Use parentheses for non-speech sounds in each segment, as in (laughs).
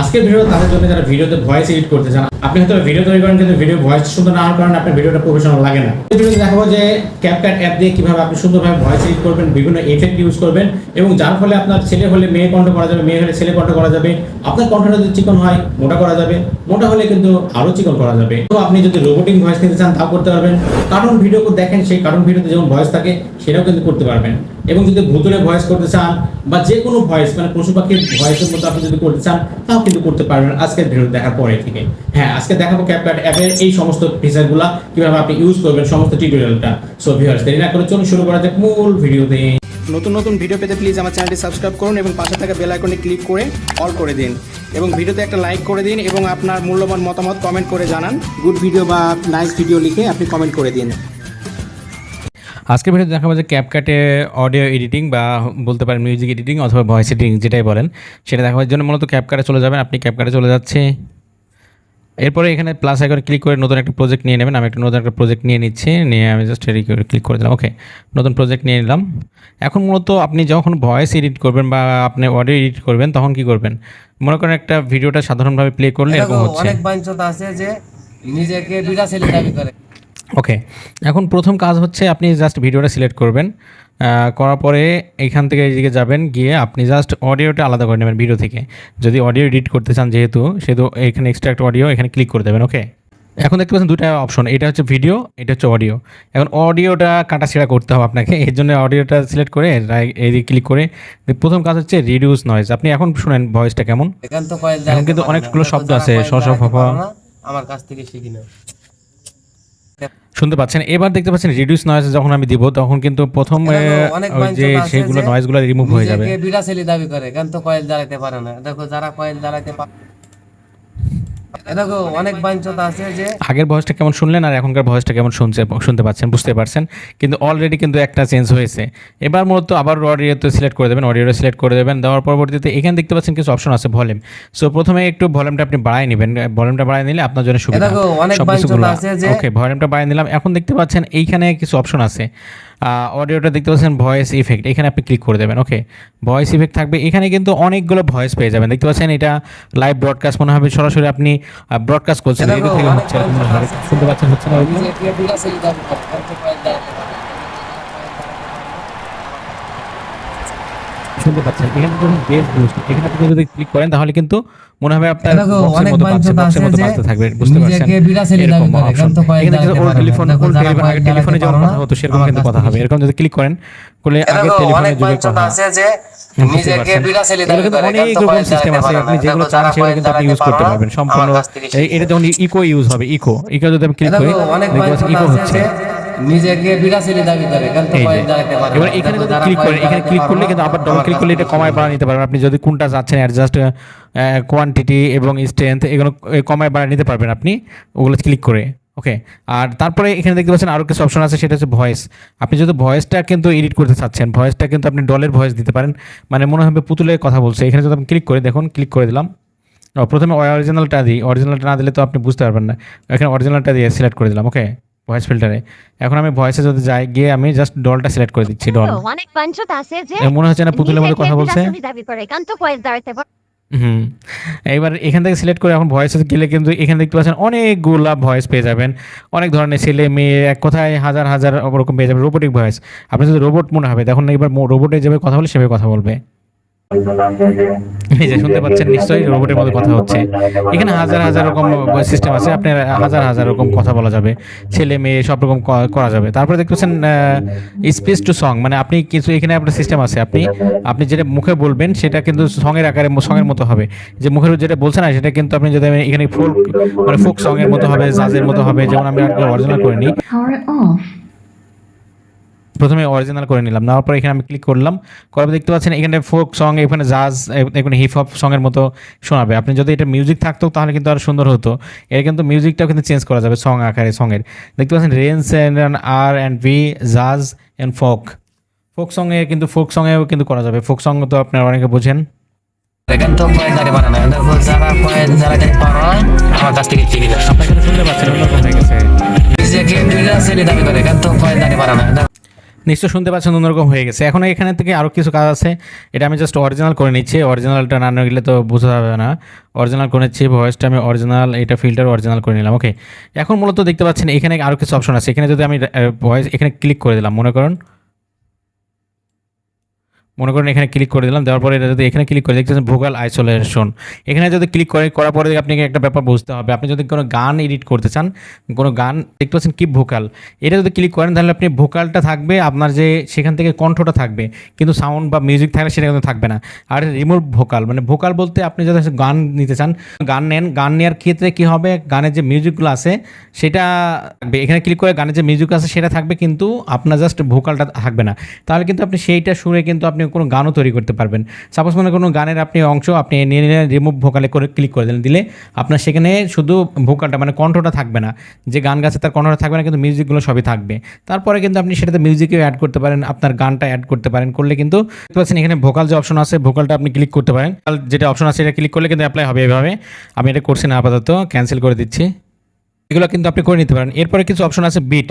আজকের ভিডিও তাদের জন্য যারা ভিডিওতে ভয়েস এডিট করতে চান, আপনি হয়তো ভিডিও তৈরি করেন, কিন্তু ভিডিও ভয়েস সুন্দর না হওয়ার কারণে আপনার ভিডিওটা প্রফেশনাল লাগে না। এই ভিডিওতে দেখাবো যে ক্যাপকাট অ্যাপ দিয়ে কীভাবে আপনি সুন্দরভাবে ভয়েস এডিট করবেন, বিভিন্ন এফেক্ট ইউজ করবেন এবং যার ফলে আপনার ছেলে হলে মেয়ে কণ্ঠ করা যাবে, মেয়ে হলে ছেলে কণ্ঠ করা যাবে, আপনার কণ্ঠটা যদি চিকন হয়, মোটা করা যাবে, মোটা হলে কিন্তু আরও চিকন করা যাবে। তো আপনি যদি রোবোটিক ভয়েস নিতে চান, তাও করতে পারবেন। কারণ ভিডিও দেখেন, সেই কারণ ভিডিওতে যেমন ভয়েস থাকে, সেটাও কিন্তু করতে পারবেন। এবং যদি ভূতুরে ভয়েস করতে চান বা যে কোনো ভয়েস মানে পশু পাখির ভয়েসের মতো আপনি যদি করতে চান, তাও কিন্তু করতে পারবেন আজকের ভিডিও দেখার পরে থেকে। হ্যাঁ আজকে দেখাবো ক্যাপকাট অ্যাপের এই সমস্ত ফিচারগুলো কীভাবে আপনি ইউজ করবেন সমস্ত টিউটোরিয়ালটা সো ভিউয়ার্স দেরি না করে চলুন শুরু করা যাক মূল ভিডিওতে নতুন নতুন ভিডিও পেতে প্লিজ আমার চ্যানেলটি সাবস্ক্রাইব করুন এবং পাশে থাকা বেল আইকনে ক্লিক করে অল করে দিন। এবং ভিডিওতে একটা লাইক করে দিন এবং আপনার মূল্যবান মতামত কমেন্ট করে জানান। গুড ভিডিও বা নাইস ভিডিও লিখে আপনি কমেন্ট করে দিন। আজকের ভিডিওতে দেখাবো যে ক্যাপকাটে অডিও এডিটিং বা বলতে পারেন মিউজিক এডিটিং অথবা ভয়েস এডিটিং যেটাই বলেন সেটা দেখাবার জন্য মূলত ক্যাপকাটে চলে যাবেন। আপনি ক্যাপকাটে চলে যাচ্ছে। এরপরে এখানে প্লাস আইকনে ক্লিক করে নতুন একটা প্রজেক্ট নিয়ে নেবেন। আমি একটা নতুন একটা প্রজেক্ট নিয়ে নিচ্ছি নিয়ে আমি জাস্ট ক্লিক করে দিলাম। ওকে নতুন প্রজেক্ট নিয়ে নিলাম। এখন মূলত আপনি যখন ভয়েস এডিট করবেন বা আপনি অডিও এডিট করবেন তখন কি করবেন? মনে করেন একটা ভিডিওটা সাধারণভাবে প্লে করলে এরকম হচ্ছে। অনেক আছে যে নিজেকে বিড়া ছেলে দাবি করে। ওকে এখন প্রথম কাজ হচ্ছে আপনি জাস্ট ভিডিওটা সিলেক্ট করবেন। করার পরে এইখান থেকে এইদিকে যাবেন গিয়ে আপনি জাস্ট অডিওটা আলাদা করে নেবেন ভিডিও থেকে। যদি অডিও এডিট করতে চান যেহেতু সেহেতু এখানে এক্সট্রাক্ট অডিও এখানে ক্লিক করে দেবেন ওকে এখন দেখতে পাচ্ছেন দুটা অপশন এটা হচ্ছে ভিডিও এটা হচ্ছে অডিও এখন অডিওটা কাটাছেড়া করতে হবে আপনাকে এর জন্য অডিওটা সিলেক্ট করে এইদিকে ক্লিক করে প্রথম কাজ হচ্ছে রিডিউস নয়েজ আপনি এখন শুনেন ভয়েসটা কেমন? এখান এখন কিন্তু অনেকগুলো শব্দ আছে, স, স, ফ, ফ। আমার কাছ থেকে শিখি না শুনতে পাচ্ছেন। এবার দেখতে পাচ্ছেন রিডিউস নয়েজ যখন আমি দিব তখন কিন্তু প্রথম যে সেগুলো নয়েস সেইগুলো নয়েজগুলো রিমুভ হয়ে যাবে। বিরাসেলি দাবি করে কেন তো কয়েল জ্বালাতে পারে না। দেখো যারা কয়েল জ্বালাতে পারে দেখো অনেক বাঞ্ছত আছে যে আগের ভয়েসটা কেমন শুনলেন আর এখনকার ভয়েসটা কেমন শুনছে শুনতে পাচ্ছেন বুঝতে পারছেন। কিন্তু অলরেডি কিন্তু একটা চেঞ্জ হয়েছে। এবার মূলত আবার অডিওতে সিলেক্ট করে দেবেন অডিওটা সিলেক্ট করে দেবেন দেওয়ার পরবর্তীতে এখানে দেখতে পাচ্ছেন কিছু অপশন আছে ভলিউম সো প্রথমে একটু ভলিউমটা আপনি বাড়ায় নেবেন ভলিউমটা বাড়ায় নিলে আপনার জন্য সুবিধা। সব কিছুগুলো আছে যে- ওকে ভলিউমটা বাড়ায় নিলাম। এখন দেখতে পাচ্ছেন এইখানে কিছু অপশন আছে। অডিওটা দেখতে পাচ্ছেন ভয়েস ইফেক্ট এখানে আপনি ক্লিক করে দেবেন ওকে ভয়েস ইফেক্ট থাকবে। এখানে কিন্তু অনেকগুলো ভয়েস পেয়ে যাবেন। দেখতে পাচ্ছেন এটা লাইভ ব্রডকাস্ট মনে হবে সরাসরি আপনি ব্রডকাস্ট করছেন। দেখো, এটা থেকে হচ্ছে শুনতে পাচ্ছেন হচ্ছে না। না। শুনতে পাচ্ছেন। এখানে যখন বেস বুস্ট এখানে আপনি যদি ক্লিক করেন তাহলে কিন্তু মনে হবে আপনার অনেক বক্সের আছে মতো যে থাকবে বুঝতে পারছেন? এরকম option। এখান জ্বালাতে ওল্ড টেলিফোন যারা টেলিফোন আগে টেলিফোনে পারে কথা হতো সেরকম কিন্তু কথা হবে। এরকম যদি ক্লিক করেন করলে আগে টেলিফোনে যুগে কথা। আছে যে নিজেকে পারছেন। বিড়া ছেলে এগুলো দাবি করে, অনেক রকম সিস্টেম আছে। আপনি যেগুলো চান সেগুলো কিন্তু আপনি ইউজ করতে পারবেন। সম্পূর্ণ আমার কাছ থেকে এই- এটা যেমন ইকো ইউজ হবে ইকো ইকো যদি আমি ক্লিক করি ইকো হচ্ছে যে নিজেকে বিড়া দাবি করে এখান। এবার যদি ক্লিক করেন এখানে ক্লিক করলে কিন্তু আবার ডবল ক্লিক করলে এটা কমায় বাড়া নিতে পারবেন। আপনি যদি কোনটা চাচ্ছেন অ্যাডজাস্ট কোয়ান্টিটি এবং স্ট্রেংথ এগুলো কমায় বাড়া নিতে পারবেন আপনি। ওগুলো ক্লিক করে ওকে আর তারপরে এখানে দেখতে পাচ্ছেন আরও কিছু অপশন আছে সেটা হচ্ছে ভয়েস আপনি যদি ভয়েসটা কিন্তু এডিট করতে চাচ্ছেন ভয়েসটা কিন্তু আপনি ডলের ভয়েস দিতে পারেন। মানে মনে হবে পুতুলের কথা বলছে। এখানে যদি আপনি ক্লিক করে দেখুন ক্লিক করে দিলাম। প্রথমে অরিজিনালটা দিই। অরিজিনালটা না দিলে তো আপনি বুঝতে পারবেন না। এখানে অরিজিনালটা দিয়ে সিলেক্ট করে দিলাম ওকে ভয়েস ফিল্টারে এখন আমি ভয়েসে যদি যাই গিয়ে আমি জাস্ট ডলটা সিলেক্ট করে দিচ্ছি ডল মনে হচ্ছে না পুতুলের মধ্যে কথা বলছে? হুম। এবার এখান থেকে সিলেক্ট করে এখন ভয়েসে গেলে কিন্তু এখানে দেখতে পাচ্ছেন অনেকগুলা ভয়েস পেয়ে যাবেন। অনেক ধরনের ছেলে, মেয়ে, এক কথায় হাজার হাজার ওরকম পেয়ে যাবেন রোবোটিক ভয়েস আপনি যদি রোবট মনে হবে তখন এবার রোবটে যেভাবে কথা বলে সেভাবে কথা বলবে। এই যে শুনতে পাচ্ছেন, নিশ্চয়ই রোবটের মধ্যে কথা হচ্ছে। এখানে হাজার হাজার রকম সিস্টেম আছে। আপনার হাজার হাজার রকম কথা বলা যাবে। ছেলে, মেয়ে, সব রকম করা যাবে। তারপরে দেখতে পাচ্ছেন স্পেস টু সং মানে আপনি কিছু, এখানে আপনার সিস্টেম আছে। আপনি আপনি যেটা মুখে বলবেন, সেটা কিন্তু সঙের আকারে সঙের মতো হবে। যে মুখের যেটা বলছেন না, সেটা কিন্তু আপনি যদি এখানে ফোক মানে ফোক সঙের মতো হবে জাজের মতো হবে, যেমন আমি অরিজিনাল করে নিই। Power off. প্রথমে অরিজিনাল করে নিলাম। নেওয়ার পর এখানে আমি ক্লিক করলাম। করার দেখতে পাচ্ছেন এখানে ফোক সং এখানে জাজ এখানে হিপ হপ সঙের মতো শোনাবে। আপনি যদি এটা মিউজিক থাকতো তাহলে কিন্তু আরও সুন্দর হতো। এর কিন্তু মিউজিকটাও কিন্তু চেঞ্জ করা যাবে সং আকারে সঙের দেখতে পাচ্ছেন range and R and B jazz and folk folk সঙ্গে কিন্তু ফোক সঙ্গেও কিন্তু করা যাবে। ফোক সঙ্গ তো আপনারা অনেকে বোঝেন। তো দেখো, যারা পারে আমার কাছ থেকে শিখি না। শুনতে পাচ্ছেন অন্যরকম হয়ে গেছে? নিজেকে বিড়া ছেলে দাবি করে। এখান তো কয়েল জ্বালাতে পারে না। দেখো, নিশ্চয় শুনতে পাচ্ছেন, অন্যরকম হয়ে গেছে। এখন এখানে থেকে আরও কিছু কাজ আছে। এটা আমি জাস্ট অরিজিনাল করে নিচ্ছি। অরিজিনালটা না গেলে তো বোঝা যাবে না। অরিজিনাল করে নিচ্ছি ভয়েসটা আমি অরিজিনাল এটা ফিল্টার অরিজিনাল করে নিলাম ওকে এখন মূলত দেখতে পাচ্ছেন, এখানে আরও কিছু অপশন আছে। এখানে যদি আমি ভয়েস এখানে ক্লিক করে দিলাম, মনে করুন। মনে করেন এখানে ক্লিক করে দিলাম, দেওয়ার পরে এটা যদি এখানে ক্লিক করে দেখতেছেন ভোকাল আইসোলেশন এখানে যদি ক্লিক করে, করার পরে আপনাকে একটা ব্যাপার বুঝতে হবে। আপনি যদি কোনো গান এডিট করতে চান, কোনো গান দেখতে পাচ্ছেন কি ভোকাল এটা যদি ক্লিক করেন, তাহলে আপনি ভোকালটা থাকবে, আপনার যে সেখান থেকে কণ্ঠটা থাকবে, কিন্তু সাউন্ড বা মিউজিক থাকলে সেটা কিন্তু থাকবে না। আর রিমুভ ভোকাল মানে ভোকাল বলতে আপনি যদি গান নিতে চান, গান নেন, গান নেওয়ার ক্ষেত্রে কি হবে? গানের যে মিউজিকগুলো আছে, সেটা থাকবে। এখানে ক্লিক করে গানের যে মিউজিক আছে, সেটা থাকবে, কিন্তু আপনার জাস্ট ভোকালটা থাকবে না। তাহলে কিন্তু আপনি সেইটা শুনে কিন্তু আপনি কোনো গানও তৈরি করতে পারবেন। সাপোজ মনে কোনো গানের আপনি অংশ আপনি নিয়ে নিলেন রিমুভ ভোকালে করে ক্লিক করে দিলেন, দিলে আপনার সেখানে শুধু ভোকালটা মানে কণ্ঠটা থাকবে না। যে গান গাছে তার কণ্ঠটা থাকবে না, কিন্তু মিউজিকগুলো সবই থাকবে। তারপরে কিন্তু আপনি সেটাতে মিউজিকেও অ্যাড করতে পারেন, আপনার গানটা অ্যাড করতে পারেন, করলে কিন্তু দেখতে পাচ্ছেন এখানে ভোকাল যে অপশন আছে ভোকালটা আপনি ক্লিক করতে পারেন। যেটা অপশন আছে, এটা ক্লিক করলে কিন্তু অ্যাপ্লাই হবে এভাবে। আমি এটা করছি না, আপাতত ক্যান্সেল করে দিচ্ছি। এগুলো কিন্তু আপনি করে নিতে পারেন। এরপরে কিছু অপশন আছে বিট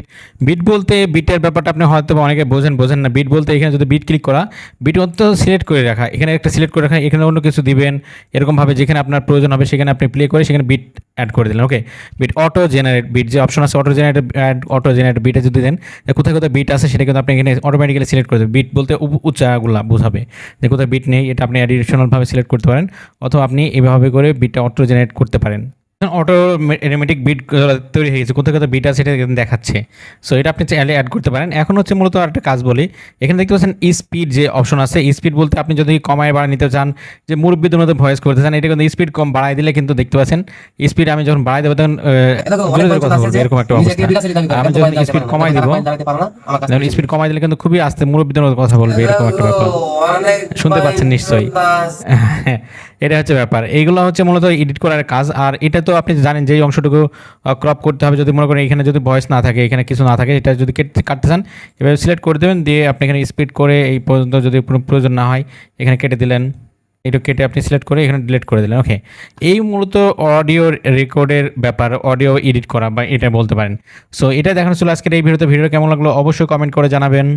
বিট বলতে বিটের ব্যাপারটা আপনি হয়তো অনেকে বোঝেন বোঝেন না। বিট বলতে এখানে যদি বিট ক্লিক করা বিট অন্ত সিলেক্ট করে রাখা। এখানে একটা সিলেক্ট করে রাখা, এখানে অন্য কিছু দিবেন। এরকমভাবে যেখানে আপনার প্রয়োজন হবে, সেখানে আপনি প্লে করে সেখানে বিট অ্যাড করে দিলেন okay beat auto generate beat যে অপশন আছে auto generate add auto generate বিটে যদি দেন কোথায় কোথায় বিট আছে সেটা কিন্তু আপনি এখানে অটোমেটিক্যালি সিলেক্ট করে দেবেন। বিট বলতে উচ্চাগুলা বোঝাবে। যে কোথায় বিট নেই, এটা আপনি অ্যাডিশনালভাবে সিলেক্ট করতে পারেন। অথবা আপনি এভাবে করে বিটটা অটো জেনারেট করতে পারেন। অটোমেটিক বিট তৈরি হয়ে গেছে। কোথায় কোথায় বিট আছে সেটা এখানে দেখাচ্ছে। সো এটা আপনি চাইলে অ্যাড করতে পারেন। এখন হচ্ছে মূলত আরেকটা কাজ বলি। এখানে দেখতে পাচ্ছেন স্পিড যে অপশন আছে স্পিড বলতে আপনি যদি কমায় বাড়া নিতে চান যে মুরব্বীদের মধ্যে ভয়েস করতে চান এটা কিন্তু স্পিড কম বাড়াই দিলে কিন্তু দেখতে পাচ্ছেন স্পিড আমি যখন বাড়াই দেবো তখন এরকম একটা অবস্থা। আমি যখন স্পিড কমাই দিব যখন স্পিড কমাই দিলে কিন্তু খুবই আস্তে মুরব্বীদের মধ্যে কথা বলবে এরকম একটা ব্যাপার। শুনতে পাচ্ছেন নিশ্চয়ই। (laughs) এটা হচ্ছে ব্যাপার। এইগুলো হচ্ছে মূলত এডিট করার কাজ আর এটা তো আপনি জানেন যে অংশটুকু ক্রপ করতে হবে যদি মনে করেন এখানে যদি ভয়েস না থাকে, এখানে কিছু না থাকে, এটা যদি কেটে কাটতে চান এভাবে সিলেক্ট করে দেবেন, দিয়ে আপনি এখানে স্পিড করে এই পর্যন্ত যদি কোনো প্রয়োজন না হয়, এখানে কেটে দিলেন। এটা কেটে আপনি সিলেক্ট করে এখানে ডিলিট করে দিলেন ওকে এই মূলত অডিও রেকর্ডের ব্যাপার অডিও এডিট করা বা এটা বলতে পারেন। সো এটা দেখানো ছিল আজকের এই ভিডিওতে। ভিডিও কেমন লাগল অবশ্যই কমেন্ট করে জানাবেন।